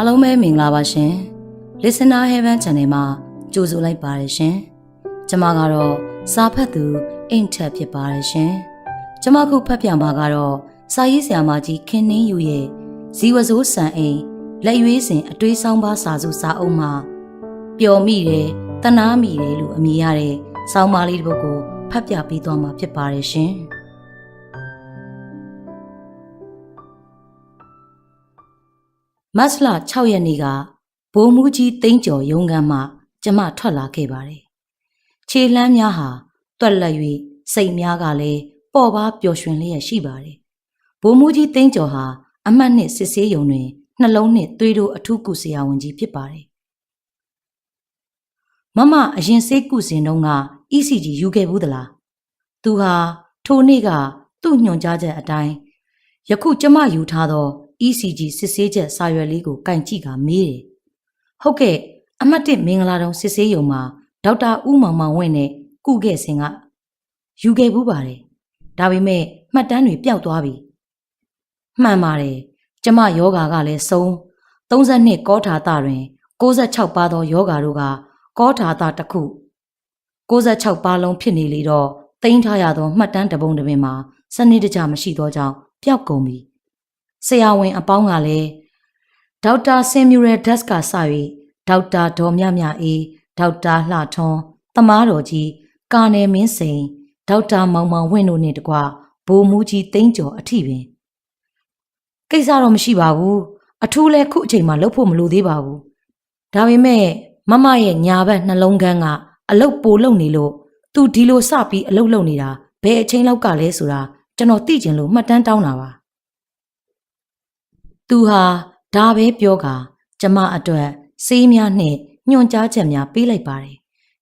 အားလုံးပဲမင်္ဂလာပါရှင် Listener Heaven Channel မှာကြိုဆိုလိုက်ပါတယ်ရှင်ကျွန်မကတော့စာဖတ်သူအိမ်ထက်ဖြစ်ပါတယ်ရှင်ကျွန်မခုဖတ်ပြမှာကတော့စာရေးဆရာမကြီးခင်နှင်းယူရဲ့ဇီဝစိုးစံအိမ်လက်ရွေးစင်အတွေးဆောင်ပါစာစုစာအုပ်မှာပျော်မိတယ်တနာမိတယ်လို့အမည်ရတဲ့ဆောင်းပါးလေးတစ်ပုဒ်ကိုဖတ်ပြပေးသွားမှာဖြစ်ပါတယ်ရှင် မတ်လ6ရက်နေ့ကဘိုးမူကြီးတိမ့်ကျော်ရုံးခန်းမှကျမထွက်လာခဲ့ပါတယ်ခြေလှမ်းများဟာတွက်လက်၍စိတ်များကလည်းပေါ့ပါပျော်ရွှင်လျက်ရှိပါတယ်ဘိုးမူကြီးတိမ့်ကျော်ဟာအမတ်နှစ်စစ်ဆေးရုံတွင်နှလုံးနှင့်သွေးတို့အထူးကုဆရာဝန်ကြီးဖြစ်ပါတယ်မမအရင်ဆေးကုစင်တုန်းက ECG ယူခဲ့ဘူးသလားသူဟာထိုနေ့ကသူ့ညွှန်ကြားချက်အတိုင်းယခုကျမယူထားသော ECG စစ်ဆေးချက်စာရွက်လေးကိုကင်ကြည့်ကမေးတယ်ဟုတ်ကဲ့အမတ်တစ်မင်္ဂလာတုံစစ်ဆေးရုံမှာဒေါက်တာဦးမောင်မောင်ဝင်းနဲ့ကုခဲ့စဉ်ကယူခဲ့ဘူးပါတယ်ဒါပေမဲ့မှတ်တမ်းတွေပျောက်သွားပြီမှန်ပါတယ်ကျမယောဂါကလည်းဆုံး32ကောထာတာတွင်66ပါးသောယောဂါတို့ကကောထာတာတစ်ခု66ပါးလုံးဖြစ်နေလေတော့တင်ထားရသောမှတ်တမ်းတစ်ပုံတစ်ပင်မှာစနစ်တကျမရှိသောကြောင့်ပျောက်ကုန်ပြီ ဆရာဝန်အပေါင်းကလည်းဒေါက်တာဆင်မြူရယ်ဒတ်ကစ၍ဒေါက်တာဒေါ်မြမြအေးဒေါက်တာလှထွန်းတမားတော်ကြီးကာနယ်မင်းစိန်ဒေါက်တာမောင်မောင်ဝင်းတို့နှင့်တကွဘိုလ်မူကြီးတိမ့်ကျော်အထိပင်ကိစ္စတော့မရှိပါဘူးအထူးလဲခုအချိန်မှလှုပ်ဖို့မလိုသေးပါဘူးဒါပေမဲ့မမရဲ့ညာဘက်နှလုံးခန်းကအလုတ်ပိုလုံနေလို့သူဒီလိုစပြီးအလုတ်လုံနေတာဘယ်အချိန်လောက်ကလဲဆိုတာကျွန်တော်သိကျင်လို့မှတ်တမ်းတောင်းတာပါ သူဟာဒါပဲပြောကကျမအတွက်စေးများနဲ့ညွန်ကြားချက်များပေးလိုက်ပါတယ်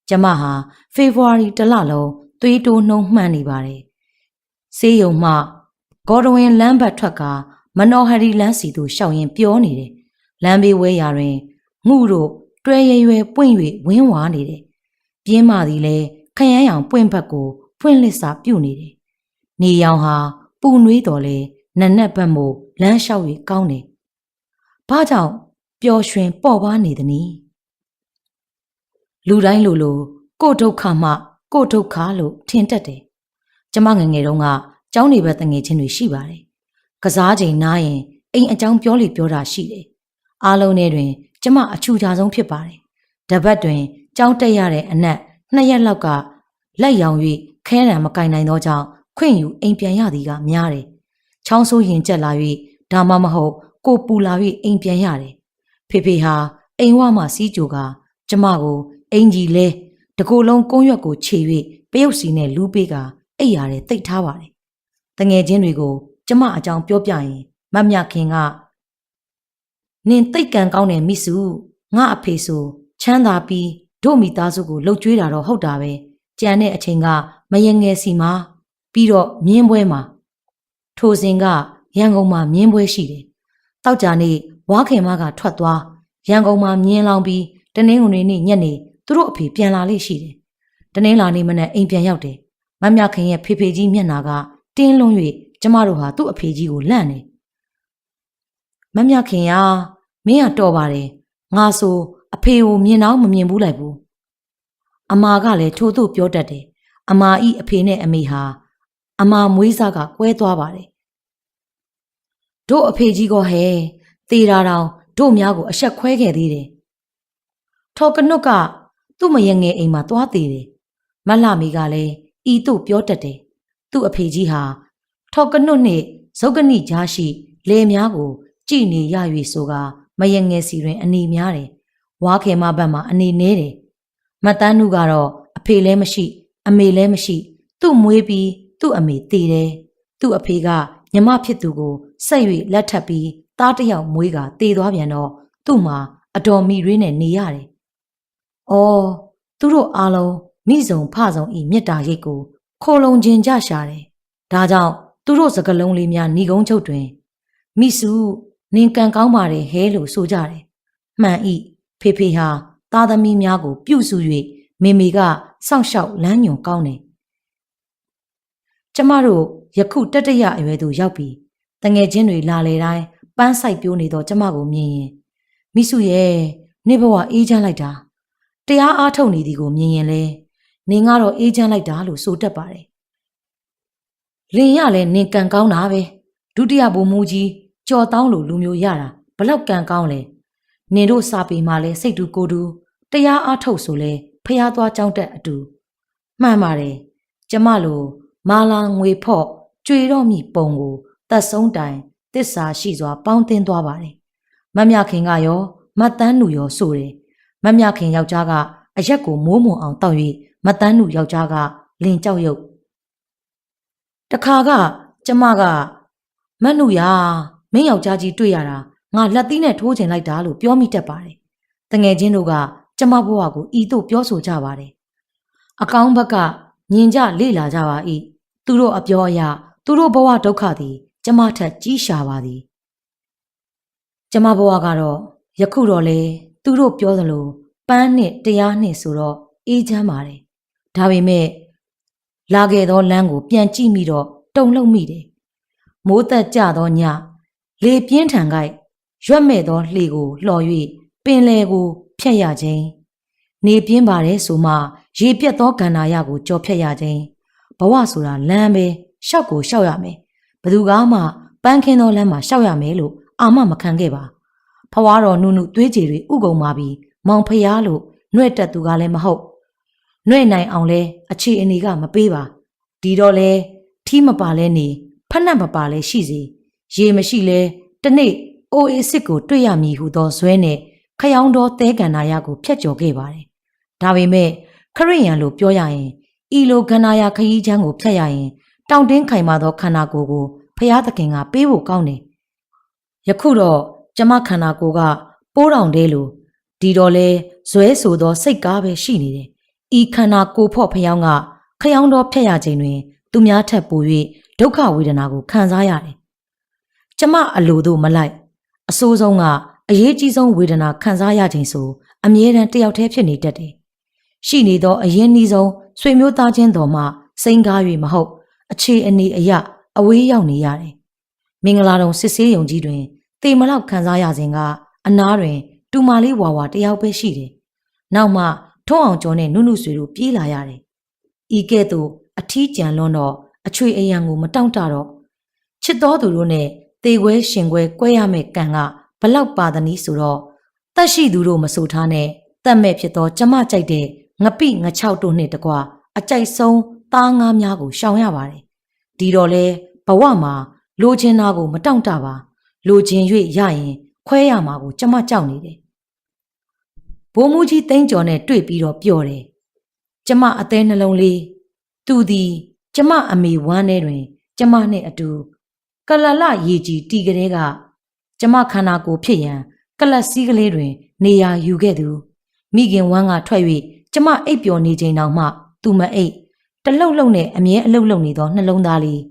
ကျမဟာဖေဖော်ဝါရီတစ်လလုံးသွေးတိုးနှုံမှန်းနေပါတယ်စေးရုံမှဂေါ်ဒဝင်လမ်းဘတ်ထွက်ကမနော်ဟရီလမ်းစီသို့ရှောက်ရင်ပြောနေတယ်လမ်းဘေးဝဲရာတွင်ငှုတို့တွဲရဲရွယ်ပွင့်၍ဝင်းဝါနေတယ်ပြင်းမာသည်လဲခရမ်းရောင်ပွင့်ဘက်ကိုဖွင့်လစ်စာပြုတ်နေတယ်နေရောင်ဟာပူနွေးတော်လဲ နက်နက်ဘက်မို့လမ်းလျှောက်၍ကောင်းတယ်ဘာကြောင့်ပျော်ရွှင်ပေါ့ပါနေသနည်းလူတိုင်းလိုလိုကိုယ့်ဒုက္ခမှကိုယ့်ဒုက္ခလို့ထင်တတ်တယ်ကျမငယ်ငယ်တုန်းကကျောင်းနေဘက်တငယ်ချင်းတွေရှိပါတယ်ကစားချိန်နားရင်အိမ်အကြောင်းပြောလိပြောတာရှိတယ်အားလုံးထဲတွင် ကျမအချူချာဆုံးဖြစ်ပါတယ်တပတ်တွင်ကြောင်းတက်ရတဲ့အနက်နှစ်ရက်လောက်ကလက်ရောင်၍ခဲရံမကင်နိုင်သောကြောင့်ခွင့်ယူအိမ်ပြန်ရသည်ကများတယ် ချောင်းဆိုးရင်ကျက်လာ၍ဒါမှမဟုတ်ကိုပူလာ၍အိမ်ပြန်ရတယ်ဖေဖေဟာအိမ်ဝမှစီးကြိုကကျမကိုအင်ကြီးလဲတကိုယ်လုံးကုန်းရွက်ကိုခြေ၍ပရုတ်စီနဲ့လူးပေးကအိပ်ရတယ်တိတ်ထားပါတယ်တငယ်ချင်းတွေကိုကျမအကြောင်းပြောပြရင်မတ်မြခင်ကနင်တိတ်ကန်ကောင်းတယ်မိစုငါအဖေဆိုချမ်းသာပြီးတို့မိသားစုကိုလှုပ်ကြွေးတာတော့ဟုတ်တာပဲကြံတဲ့အချိန်ကမယငယ်စီမှာပြီးတော့မြင်းပွဲမှာ ထိုစဉ်ကရန်ကုန်မှာမြင်းပွဲရှိတယ်တောက်ကြနေ့ဝါခင်မကထွက်သွားရန်ကုန်မှာမြင်းလောင်ပြီးတနင်္ဂနွေနေ့ညနေသူတို့အဖေပြန်လာလေးရှိတယ်တနင်္လာနေ့မနက်အိမ်ပြန်ရောက်တယ်မမြခင်ရဲ့ဖေဖေကြီးမျက်နာကတင်းလုံး၍ကျမတို့ဟာသူ့အဖေကြီးကိုလန့်နေမမြခင်ယာမင်းကတော်ပါတယ်ငါဆိုအဖေကိုမြင်တော့မမြင်ဘူးလိုက်ဘူးအမာကလည်းထို့သို့ပြောတတ်တယ်အမာဤအဖေနဲ့အမေဟာ အမာမွေးစားကကွဲသွားပါတယ်တို့အဖေကြီးကဟဲသေတာတောင်တို့များကိုအဆက်ခွဲခဲ့သေးတယ်ထော်ကနုတ်ကသူ့မယငယ်အိမ်မှာသွားသေးတယ်မလှမီကလည်းဤသို့ပြောတတ်တယ်သူ့အဖေကြီးဟာထော်ကနုတ်နှင့်ဇုတ်ကနိကြားရှိလေများကို ကြည်နေရ၍ဆိုကမယငယ်စီတွင် အနေများတယ်ဝါခေမဘက်မှာအနေနေတယ်မတန်းနုကတော့အဖေလည်းမရှိ အမေလည်းမရှိ သူ့မွေးပြီး သူ့အမေတည်တယ်သူ့အဖေကညီမဖြစ်သူကိုဆက်၍လက်ထပ်ပြီးသားတစ်ယောက်မွေးကတည်သွားပြန်တော့သူ့မှာအတော်မိရွေးနဲ့နေရတယ်။အော်သူတို့အားလုံးမိစုံဖစုံဤမေတ္တာရိတ်ကိုခိုလုံခြင်းကြရှာတယ်။ဒါကြောင့်သူတို့စကလုံးလေးများဏီကုန်းချုပ်တွင်မိစုနင်ကန်ကောင်းပါတယ်ဟဲလို့ဆိုကြတယ်။မှန်ဤဖေဖေဟာသားသမီးများကိုပြုစု၍မေမေကစောင့်ရှောက်လမ်းညွန်ကောင်းတယ်။ ကျမတို့ယခုတတရအရွယ်သို့ရောက်ပြီးတငယ်ချင်းတွေလာလေတိုင်းပန်းဆိုင်ပြိုးနေတော့ကျမကိုမြင်ရင်မိစုရဲ့နေဘဝအေးချမ်းလိုက်တာတရားအားထုတ်နေသည်ကိုမြင်ရင်လဲနင်ကတော့အေးချမ်းလိုက်တာလို့ဆိုတတ်ပါတယ်လင်ရလဲနင်ကံကောင်းတာပဲဒုတိယဘုံမူကြီးကြော်တောင်းလို့လူမျိုးရတာဘလောက်ကံကောင်းလဲနင်တို့စာပေမှာလဲစိတ်တူကိုယ်တူတရားအားထုတ်ဆိုလဲဖျားသွားကြောင်းတက်အတူမှန်ပါတယ်ကျမလို မာလာငွေဖော့ကြွေတော့မိပုံကိုသက်ဆုံးတိုင်တစ္ဆာရှိစွာ ပေါင်းတင်သွားပါတယ်မမြခင်ကရောမတ်တန်းနူရောဆိုတယ်မမြခင်ယောက်ျားကအရက်ကိုမိုးမွန်အောင်တောက်၍မတ်တန်းနူယောက်ျားကလင်ကြောက်ရုပ်တခါကကျမကမတ်နူရာမင်းယောက်ျားကြီးတွေ့ရတာငါလက်သီးနဲ့ထိုးချင်လိုက်တာလို့ပြောမိတတ်ပါတယ်တငယ်ချင်းတို့ကကျမဘဝကိုဤသို့ပြောဆိုကြပါတယ်အကောင်းဘက်ကညင်ကြလေ့လာကြပါ၏ သူတို့အပြောအရသူတို့ဘဝဒုက္ခသည်ကျမထက်ကြီးရှာပါသည်ကျမဘဝကတော့ယခုတော့လေသူတို့ပြောသလိုပန်းနဲ့တရားနဲ့ဆိုတော့အေးချမ်းပါတယ်ဒါပေမဲ့လာခဲ့သောလမ်းကို ပြန်ကြည့်မိတော့တုန်လှုပ်မိတယ်မိုးသက်ကြသောညလေပြင်းထန်ကြိုက်ရွက်မဲ့သောလှေကိုလှော်၍ပင်လယ်ကိုဖြတ်ရခြင်းနေပြင်းပါတယ်ဆိုမှ ရေပြတ်သောကန္နာရကိုကြော်ဖြတ်ရခြင်း ဘဝဆိုတာလမ်းပဲရှောက်ကိုရှောက်ရမယ်ဘယ်သူကမှပန်းခင်းသောလမ်းမှာရှောက်ရမယ်လို့အာမမခံခဲ့ပါဖွားတော်နုနုသွေးကြည်တွေဥကုံပါပြီးမောင်ဖျားလို့နှွဲ့တက်သူကလည်းမဟုတ်နှွဲ့နိုင်အောင်လဲအခြေအနေကမပေးပါဒီတော့လဲထီးမပါလဲနေဖက်နှက်မပါလဲရှိစေရေမရှိလဲတနေ့အိုအေစစ်ကိုတွေ့ရမည်ဟုသောဇွဲနဲ့ခယောင်းတော်သဲကန္နာရကိုဖျက်ကျော်ခဲ့ပါတယ်ဒါပေမဲ့ခရိယန်လို့ပြောရရင် ဤလိုကန္နာရခရီးချမ်းကိုဖျက်ရရင် တောင်တင်းခိုင်မာသောခန္ဓာကိုယ်ကိုဖျားသခင်ကပေးဖို့ကောင်းတယ်ယခုတော့ကျမခန္ဓာကိုယ်ကပိုးတောင်တဲလို့ဒီတော့လဲဇွဲဆိုသောစိတ်ကားပဲရှိနေတယ်ဤခန္ဓာကိုယ်ဖော့ဖျောင်းကခယောင်းတော်ဖျက်ရခြင်းတွင် သူများထက်ပို၍ဒုက္ခဝေဒနာကိုခံစားရတယ်ကျမအလိုတို့မလိုက်အဆိုးဆုံးကအရေးကြီးဆုံးဝေဒနာခံစားရခြင်းဆိုအမြဲတမ်းတယောက်တည်းဖြစ်နေတတ်တယ်။ ရှိနေသောအရင်နှီးဆုံးဆွေမျိုးသားချင်းတော်မှစိန်ကား၍မဟုတ် အခြေအနေအရအဝေးရောက်နေရတယ်။မင်္ဂလာတုံစစ်ဆေးယုံကြီးတွင်တေမလောက်ခံစားရစဉ်ကအနားတွင် တူမာလေးဝါဝါတယောက်ပဲရှိတယ်။နောက်မှထုံးအောင်ကျော်နဲ့နုနုဆွေတို့ပြေးလာရတယ်။ဤကဲ့သို့အထီးကျန်လွန်းတော့အချွေအယံကိုမတောင့်တတော့ချစ်တော်သူတို့နဲ့တေခွဲရှင်ခွဲကွဲရမယ့်ကံကဘလောက်ပါသနည်းဆိုတော့တတ်ရှိသူတို့မဆိုထားနဲ့တတ်မဲ့ဖြစ်သောကျမကြိုက်တဲ့ ငပိငချောက်တို့နှင့်တကွာအကြိုက်ဆုံးသားငါးများကိုရှောင်ရပါတယ်ဒီတော့လဲဘဝမှာလိုချင်တာကိုမတောင့်တပါလိုချင်၍ရရင်ခွဲရမှာကိုကျမကြောက်နေတယ်ဘိုးမူကြီးသိန်းကျော်နဲ့တွေ့ပြီးတော့ပြောတယ်ကျမအသေးနှလုံးလေးသူသည်ကျမအမေဝမ်းထဲတွင် ကျမနှင့်အတူကလလရေကြီးတီကလေးကကျမခန္ဓာကိုယ်ဖြစ်ရန်ကလတ်စည်းကလေးတွင် နေရာယူခဲ့သူမိခင်ဝမ်းကထွက်၍ ကျမအိပ်ပျော်နေချိန်တောင်မှသူမအိပ်တလှုပ်လှုပ်နဲ့အမြဲအလှုပ်လှုပ်နေသောနှလုံးသားလေး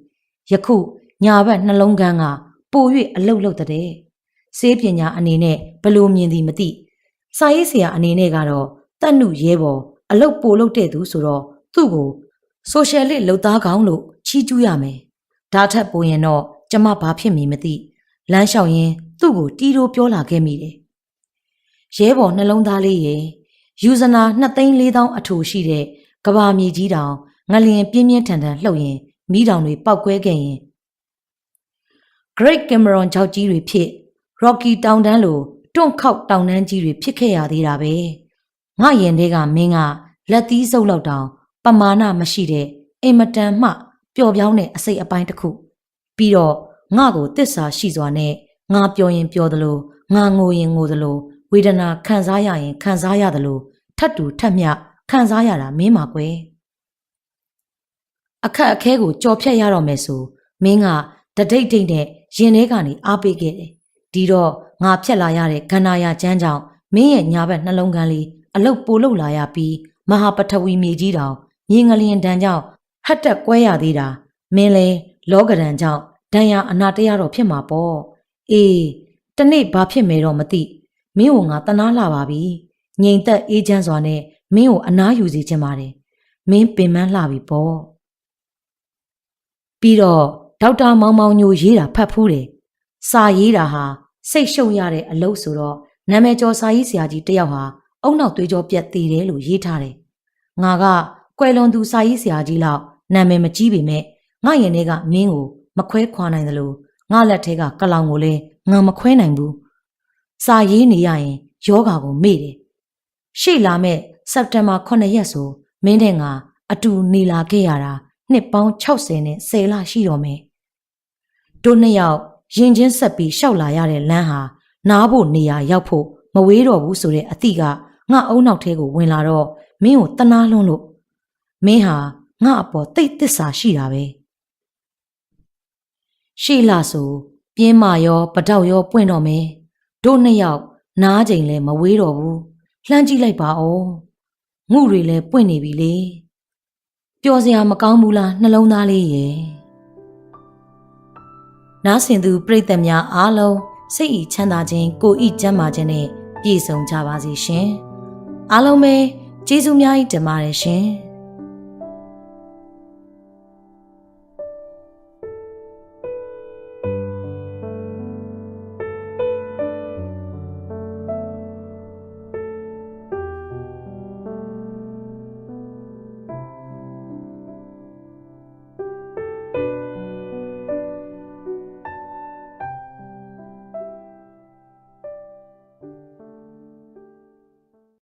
ယခုညာဘက်နှလုံးကန်းကပို၍အလှုပ်လှုပ်တဲ့စေးပညာအနေနဲ့ဘလို့မြင်သည်မသိစာရေးဆရာအနေနဲ့ကတော့တတ်နုရဲဘော်အလုတ်ပိုလုတ်တဲ့သူဆိုတော့သူ့ကိုဆိုရှယ်လစ်လှုပ်သားကောင်းလို့ချီးကျူးရမယ်ဒါထက်ပိုရင်တော့ကျမဘာဖြစ်မည်မသိလမ်းလျှောက်ရင်းသူ့ကိုတီးတိုးပြောလာခဲ့မိတယ်ရဲဘော်နှလုံးသားလေးရဲ့ ယူဇနာ2သိန်း4000အထူရှိတဲ့ကဘာမြေကြီးတောင်ငလျင်ပြင်းပြင်းထန်ထန်လှုပ်ရင်မိတောင်တွေပောက်ကွဲခဲ့ရင် Great Cameron ကြောက်ကြီးတွေဖြစ် Rocky တောင်တန်းလိုတွန့်ခောက်တောင်တန်းကြီးတွေဖြစ်ခဲ့ရသေးတာပဲငါရင်ထဲကမင်းကလက်သီးစုပ်လောက်တောင်ပမာဏမရှိတဲ့အိမ်မတန်မှပျော်ပြောင်းတဲ့အစိတ်အပိုင်းတစ်ခုပြီးတော့ငါကိုတစ္ဆာရှိစွာနဲ့ငါပြောရင်ပြောသလိုငါငိုရင်ငိုသလိုဝေ ဒနာခံစားရရင်ခံစားရသလိုထပ်တူထပ်မျှခံစားရတာမင်းပါကွယ်အခက်အခဲကိုကြော်ဖြတ်ရတော့မယ်ဆိုမင်းကတဒိတ်ဒိတ်နဲ့ရင်ထဲကနေအားပေးခဲ့တယ်ဒီတော့ငါဖြတ်လာရတဲ့ခန္ဓာရကျမ်းကြောင့်မင်းရဲ့ညာဘက်နှလုံးကန်းလေးအလုတ်ပိုလုတ်လာရပြီးမဟာပထဝီမြေကြီးတောင်မြေငလျင်တန်းကြောင့်ဟတ်တက်ကွဲရသေးတာမင်းလဲလောကဒဏ်ကြောင့်ဒဏ်ရာအနာတရားတော့ဖြစ်မှာပေါ့အေးတနေ့ဘာဖြစ်မယ်တော့မသိ မင်းကိုငါတနာလာပါပြီငြိမ်သက်အေးချမ်းစွာနဲ့မင်းကိုအနားယူစေချင်ပါတယ်မင်းပင်ပန်းလှပြီပေါ့ပြီးတော့ဒေါက်တာမောင်မောင်ညိုရေးတာဖတ်ဖူးတယ်စာရေးတာဟာစိတ်ရှုံရတဲ့အလုပ်ဆိုတော့နာမည်ကျော်စာရေးဆရာကြီးတယောက်ဟာအုံနောက်သွေးကြောပြက်သေးတယ်လို့ရေးထားတယ်ငါကကွယ်လွန်သူစာရေးဆရာကြီးလောက်နာမည်မကြီးပေမဲ့ငါရင်ထဲကမင်းကိုမခွဲခွာနိုင်သလိုငါလက်ထဲကကလောင်ကိုလည်းငါမခွဲနိုင်ဘူး စာရေးနေရရင်ယောဂါကိုမေ့တယ်ရှေ့လာမဲ့စက်တင်ဘာ9ရက်ဆိုမင်းတဲ့ငါအတူနေလာခဲ့ရတာနှစ်ပေါင်း60နဲ့10လရှိတော့မယ်တို့နှစ်ယောက်ရင်ချင်းဆက်ပြီးရှောက်လာရတဲ့လမ်းဟာနားဖို့နေရာရောက်ဖို့မဝေးတော့ဘူးဆိုတဲ့အသည့်ကငါအုံနောက်ထဲကိုဝင်လာတော့မင်းကိုတနာလွန်းလို့မင်းဟာငါအပေါ်တိတ်တစ္ဆာရှိတာပဲရှေ့လာဆိုပြင်းမာရောပတောက်ရောပွင့်တော့မယ် တို့နှစ်ယောက်နားချိန်လဲမဝေးတော့ဘူးလှမ်းကြည့်လိုက်ပါဦးငုတွေလဲပွင့်နေပြီလေပျော်စရာမကောင်းဘူးလားနှလုံးသားလေးရဲ့နားဆင်သူပရိသတ်များအားလုံးစိတ်ဤချမ်းသာခြင်းကိုယ်ဤကျန်းမာခြင်းနဲ့ပြည့်စုံကြပါစေရှင်အားလုံးပဲကျေးဇူးများကြီးတင်ပါတယ်ရှင်